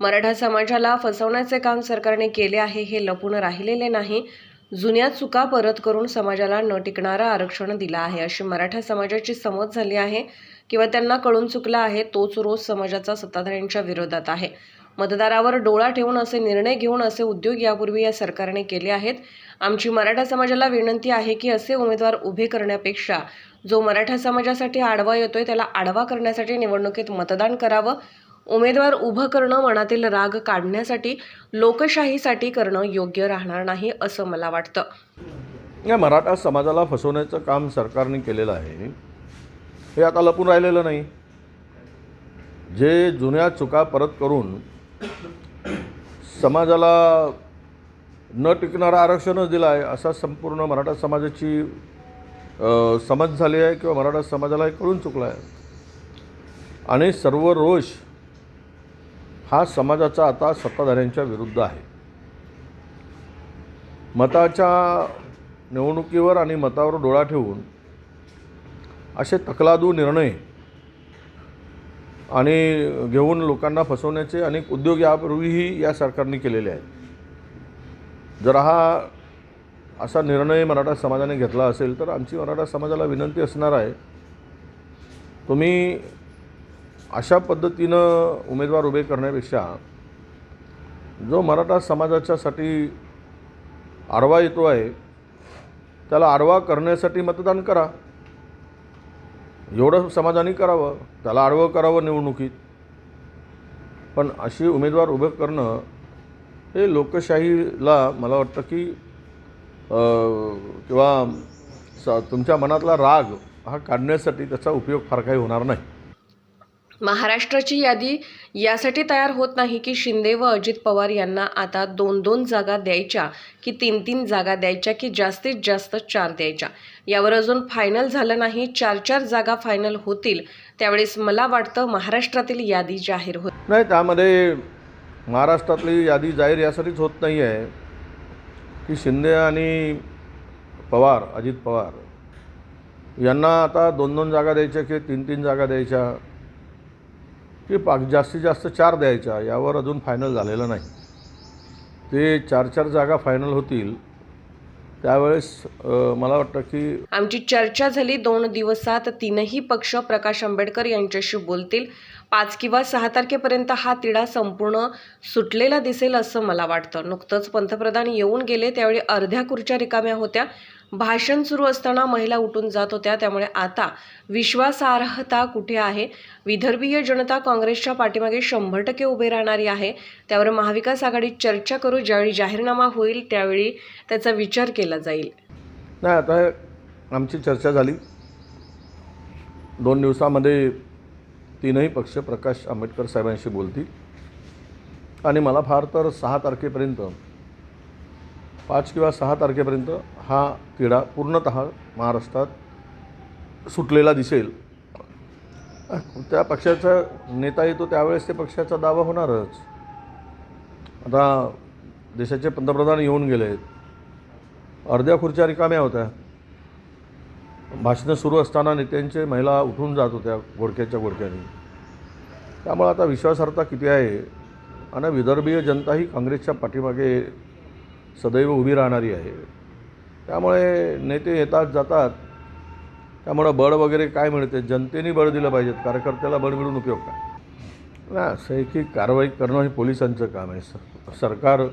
मराठा समाजाला फसवण्याचे काम सरकारने केले आहे हे लपून राहिलेले नाही. जुन्या चुका परत करून समाजाला न टिकणारं आरक्षण दिलं आहे. अशी मराठा समाजाची समज झाली आहे. किंवा त्यांना कळून चुकला आहे तोच रोज समाजाचा सत्ताधाऱ्यांच्या विरोधात आहे. मतदारावर डोळा ठेवून असे निर्णय घेऊन असे उद्योग यापूर्वी या सरकारने केले आहेत. आमची मराठा समाजाला विनंती आहे की असे उमेदवार उभे करण्यापेक्षा जो मराठा समाजासाठी आडवा येतोय त्याला आडवा करण्यासाठी निवडणुकीत मतदान करावं. उमेदवार उभं करणं मनातील राग काढण्यासाठी लोकशाहीसाठी करणं योग्य राहणार नाही असं मला वाटतं. या मराठा समाजाला फसवण्याचं काम सरकारने केलेलं आहे. हे आता लपून राहिलेलं नाही. जे जुन्या चुका परत करून समाजाला न टिकणारं आरक्षणच दिलं आहे असा संपूर्ण मराठा समाजाची समज झाली आहे किंवा मराठा समाजाला हे कळून चुकलं आहे. आणि सर्व रोष हा समाजाचा आता सत्ताधाऱ्यांच्या विरुद्ध आहे. मताच्या निवडणुकीवर आणि मतावर डोळा ठेवून असे तकलादू निर्णय आणि घेऊन लोकांना फसवण्याचे अनेक उद्योग यापूर्वीही या सरकारने केलेले आहेत. जर हा असा निर्णय मराठा समाजाने घेतला असेल तर आमची मराठा समाजाला विनंती असणार आहे तुम्ही अशा पद्धतीनं उमेदवार उभे करण्यापेक्षा जो मराठा समाजाच्यासाठी आडवा येतो आहे त्याला आडवा करण्यासाठी मतदान करा. एवढं समाजाने करावं त्याला आडवं करावं निवडणुकीत. पण अशी उमेदवार उभं करणं हे लोकशाहीला मला वाटतं की किंवा स तुमच्या मनातला राग हा काढण्यासाठी त्याचा उपयोग फार काही होणार नाही. महाराष्ट्राची यादी यासाठी तयार होत नाही की शिंदे व अजित पवार यांना आता दोन दोन जागा द्यायच्या की तीन तीन जागा द्यायच्या की जास्तीत जास्त चार द्यायच्या. यावर अजून फायनल झालं नाही चार चार जागा फायनल होतील. त्यावेळेस मला वाटतं महाराष्ट्रातील यादी जाहीर होत नाही त्यामध्ये महाराष्ट्रातली यादी जाहीर यासाठीच होत नाही आहे की शिंदे आणि पवार अजित पवार यांना आता दोन दोन जागा द्यायच्या की तीन तीन जागा द्यायच्या. की पा जास्तीत जास्त चार द्यायच्या यावर अजून फायनल झालेलं नाही. ते चार चार जागा फायनल होतील त्यावेळेस मला वाटतं की आमची चर्चा झाली दोन दिवसात तीनही पक्ष प्रकाश आंबेडकर यांच्याशी बोलतील. पाच किंवा सहा तारखेपर्यंत हा तिढा संपूर्ण सुटलेला दिसेल असं मला वाटतं. नुकतंच पंतप्रधान येऊन गेले त्यावेळी अर्ध्या खुर्च्या रिकाम्या होत्या. भाषण सुरू असताना महिला उठून जात होत्या. त्यामुळे आता विश्वासार्हता कुठे आहे? विदर्भीय जनता काँग्रेसच्या पाठीमागे शंभर टक्के उभे राहणारी आहे. त्यावर महाविकास आघाडीत चर्चा करू ज्यावेळी जाहीरनामा होईल त्यावेळी त्याचा विचार केला जाईल. नाही आता आमची चर्चा झाली. दोन दिवसामध्ये तीनही पक्ष प्रकाश आंबेडकर साहेबांशी बोलतील. आणि मला फार तर सहा तारखेपर्यंत पाच किंवा सहा तारखेपर्यंत हा तिढा पूर्णत महाराष्ट्रात सुटलेला दिसेल. त्या पक्षाचा नेता येतो त्यावेळेस ते पक्षाचा दावा होणारच. आता देशाचे पंतप्रधान येऊन गेले. आहेत अर्ध्या खुर्च्या रिकाम्या होत्या. भाषणं सुरू असताना नेत्यांचे महिला उठून जात होत्या गोडक्याच्या गोडक्याने. त्यामुळे आता विश्वासार्हता किती आहे? आणि विदर्भीय जनता ही काँग्रेसच्या पाठीमागे सदैव उभी राहणारी आहे. त्यामुळे नेते येतात जातात. त्यामुळं बळ वगैरे काय मिळते? जनतेने बळ दिलं पाहिजेत. कार्यकर्त्याला बळ मिळून उपयोग काय? ना असं की कारवाई करणं हे पोलिसांचं काम आहे. सर सरकार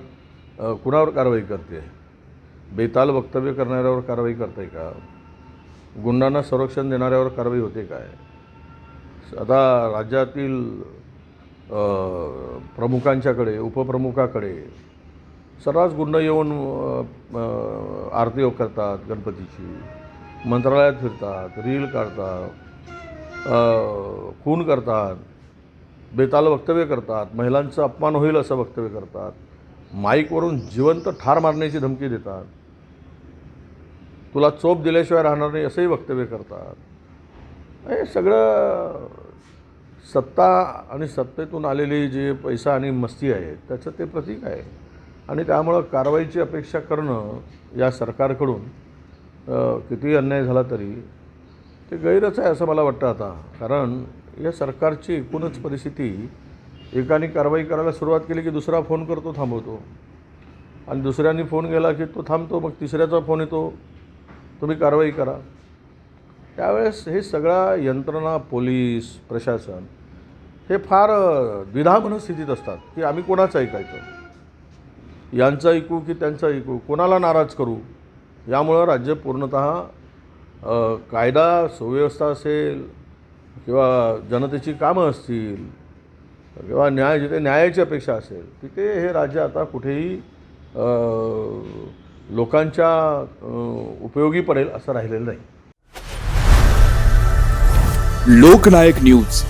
कुणावर कारवाई करते? बेताल वक्तव्य करणाऱ्यावर कारवाई करते का? गुंडांना संरक्षण देणाऱ्यावर कारवाई होते काय? आता राज्यातील प्रमुखांच्याकडे उपप्रमुखाकडे सर्रास गुंड येऊन आरती करतात गणपतीची. मंत्रालयात फिरतात रील काढतात खून करतात बेताल वक्तव्य करतात महिलांचं अपमान होईल असं वक्तव्य करतात. माईकवरून जिवंत ठार मारण्याची धमकी देतात. तुला चोप दिल्याशिवाय राहणार नाही असंही वक्तव्य करतात. हे सगळं सत्ता आणि सत्तेतून आलेली जी पैसा आणि मस्ती आहे त्याचं ते प्रतीक आहे. आणि त्यामुळं कारवाईची अपेक्षा करणं या सरकारकडून कितीही अन्याय झाला तरी ते गैरच आहे असं मला वाटतं आता. कारण या सरकारची एकूणच परिस्थिती एकाने कारवाई करायला सुरुवात केली की दुसरा फोन करतो थांबवतो. आणि दुसऱ्यांनी फोन गेला की तो थांबतो मग तिसऱ्याचा फोन येतो. तुम्ही कारवाई करा. त्यावेळेस हे सगळ्या यंत्रणा पोलीस प्रशासन हे फार द्विधा मनस्थितीत असतात की आम्ही कोणाचं ऐकायचं? यांचं ऐकू की त्यांचं ऐकू? कोणाला नाराज करू? यामुळं राज्य पूर्णत कायदा सुव्यवस्था असेल किंवा जनतेची कामं असतील किंवा न्याय जिथे न्यायाची अपेक्षा असेल तिथे हे राज्य आता कुठेही लोकांच्या उपयोगी पडेल असं राहिलेलं नाही. लोकनायक न्यूज.